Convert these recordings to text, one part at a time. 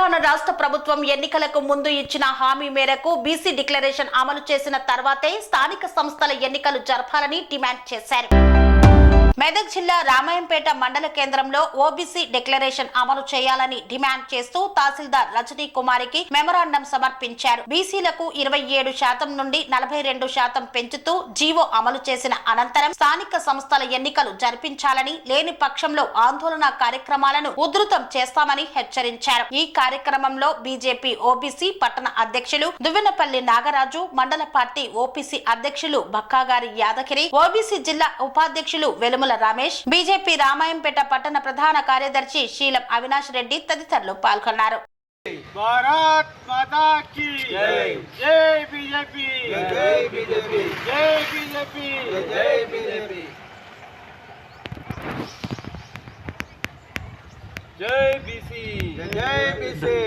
తెలంగాణ రాష్ట్ర ప్రభుత్వం ఎన్నికలకు ముందు ఇచ్చిన హామీ మేరకు బీసీ డిక్లరేషన్ అమలు చేసిన తర్వాతే స్థానిక సంస్థల ఎన్నికలు జరపాలని డిమాండ్ చేశారు. మెదక్ జిల్లా రామాయంపేట మండల కేంద్రంలో ఓబీసీ డిక్లరేషన్ అమలు చేయాలని డిమాండ్ చేస్తూ తహసీల్దార్ రజనీ కుమారికి మెమరాండం సమర్పించారు. బీసీలకు ఇరవై ఏడు శాతం నుండి నలభై రెండు శాతం పెంచుతూ జీవో అమలు చేసిన అనంతరం స్థానిక సంస్థల ఎన్నికలు జరిపించాలని లేని పక్షంలో ఆందోళన కార్యక్రమాలను ఉధృతం చేస్తామని హెచ్చరించారు. ఈ కార్యక్రమంలో బీజేపీ ఓబీసీ పట్టణ అధ్యక్షులు దువ్వెనపల్లి నాగరాజు మండల పార్టీ ఓపీసీ అధ్యక్షులు బక్కాగారి యాదగిరి ఓబీసీ జిల్లా ఉపాధ్యక్షులు వెలుముల రమేష్ బీజేపీ రామాయంపేట పట్టణ ప్రధాన కార్యదర్శి శీలం అవినాష్ రెడ్డి తదితరులు పాల్గొన్నారు. భారత్ మాతా కీ జై. జై బీజేపీ. జై బీజేపీ. జై బీజేపీ. జై బీజేపీ. జై బీసీ. జై బీసీ.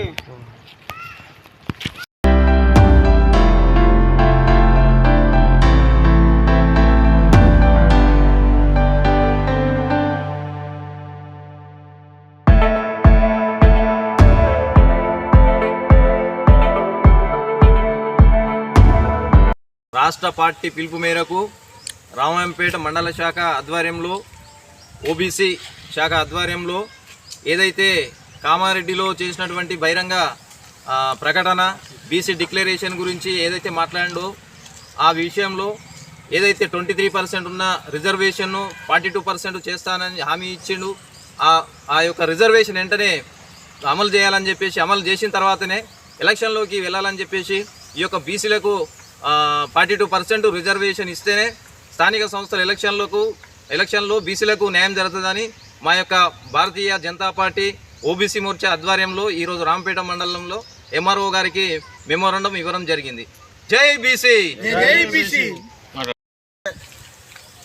రాష్ట్ర పార్టీ పిలుపు మేరకు రామాయంపేట మండల శాఖ ఆధ్వర్యంలో ఓబీసీ శాఖ ఆధ్వర్యంలో ఏదైతే కామారెడ్డిలో చేసినటువంటి బహిరంగ ప్రకటన బీసీ డిక్లరేషన్ గురించి ఏదైతే మాట్లాడిండో ఆ విషయంలో ఏదైతే ట్వంటీ త్రీ పర్సెంట్ ఉన్న రిజర్వేషన్ను ఫార్టీ టూ పర్సెంట్ చేస్తానని హామీ ఇచ్చిండు ఆ ఆ యొక్క రిజర్వేషన్ వెంటనే అమలు చేయాలని చెప్పేసి అమలు చేసిన తర్వాతనే ఎలక్షన్లోకి వెళ్ళాలని చెప్పేసి ఈ యొక్క బీసీలకు ఫార్టీ టూ పర్సెంట్ రిజర్వేషన్ ఇస్తేనే స్థానిక సంస్థల ఎలక్షన్లకు ఎలక్షన్లో బీసీలకు న్యాయం జరుగుతుందని మా యొక్క భారతీయ జనతా పార్టీ ఓబీసీ మోర్చా ఆధ్వర్యంలో ఈరోజు రాంపేట మండలంలో ఎంఆర్ఓ గారికి మెమోరండం ఇవ్వడం జరిగింది. జై బీసీ!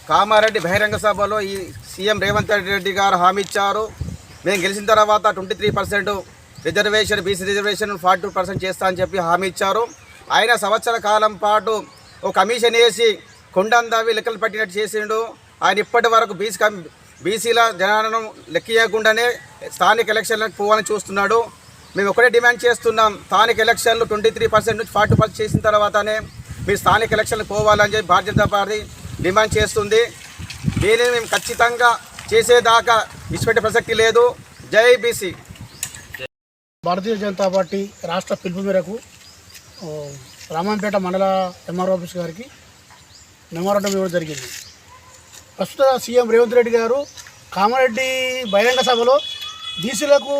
కామారెడ్డి బహిరంగ సభలో ఈ సీఎం రేవంత్ రెడ్డి గారు హామీ ఇచ్చారు. మేము గెలిచిన తర్వాత twenty three percent reservation BC reservation forty two percent చేస్తా అని చెప్పి హామీ ఇచ్చారు. ఆయన సంవత్సర కాలం పాటు ఒక కమిషన్ వేసి కొండందావి లెక్కలు పట్టినట్టు చేసిండు. ఆయన ఇప్పటి వరకు బీసీ కమి బీసీల జనాలను లెక్కియకుండానే స్థానిక ఎలక్షన్లకు పోవాలని చూస్తున్నాడు. మేము ఒకటే డిమాండ్ చేస్తున్నాం స్థానిక ఎలక్షన్లు ట్వంటీ త్రీ పర్సెంట్ నుంచి ఫార్టీ పర్సెంట్ చేసిన తర్వాతనే మీరు స్థానిక ఎలక్షన్లకు పోవాలని చెప్పి భారతీయ జనతా పార్టీ డిమాండ్ చేస్తుంది. దీనిని మేము ఖచ్చితంగా చేసేదాకా ఇచ్చిపెట్టే ప్రసక్తి లేదు. జై బీసీ. భారతీయ జనతా పార్టీ రాష్ట్ర పిలుపు మేరకు రామాంపేట మండల ఎంఆర్ ఆఫీస్ గారికి మెమోరాండం ఇవ్వడం జరిగింది. ప్రస్తుత సీఎం రేవంత్ రెడ్డి గారు కామారెడ్డి బహిరంగ సభలో బీసీలకు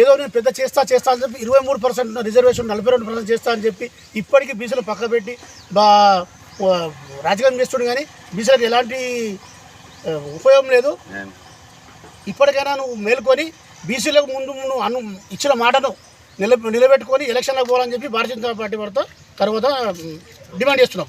ఏదో నేను పెద్ద చేస్తా చేస్తా అని చెప్పి ఇరవై మూడు పర్సెంట్ రిజర్వేషన్ నలభై రెండు పర్సెంట్ చేస్తా అని చెప్పి ఇప్పటికీ బీసీలు పక్క పెట్టి బా రాజకీయం చేస్తుండు కానీ బీసీలకు ఎలాంటి ఉపయోగం లేదు. ఇప్పటికైనా నువ్వు మేల్కొని బీసీలకు ముందు నువ్వు అను ఇచ్చిన మాటను నిలబెట్టుకొని ఎలక్షన్లకు పోవాలని చెప్పి భారతీయ జనతా పార్టీ వారితో తర్వాత డిమాండ్ చేస్తున్నాం.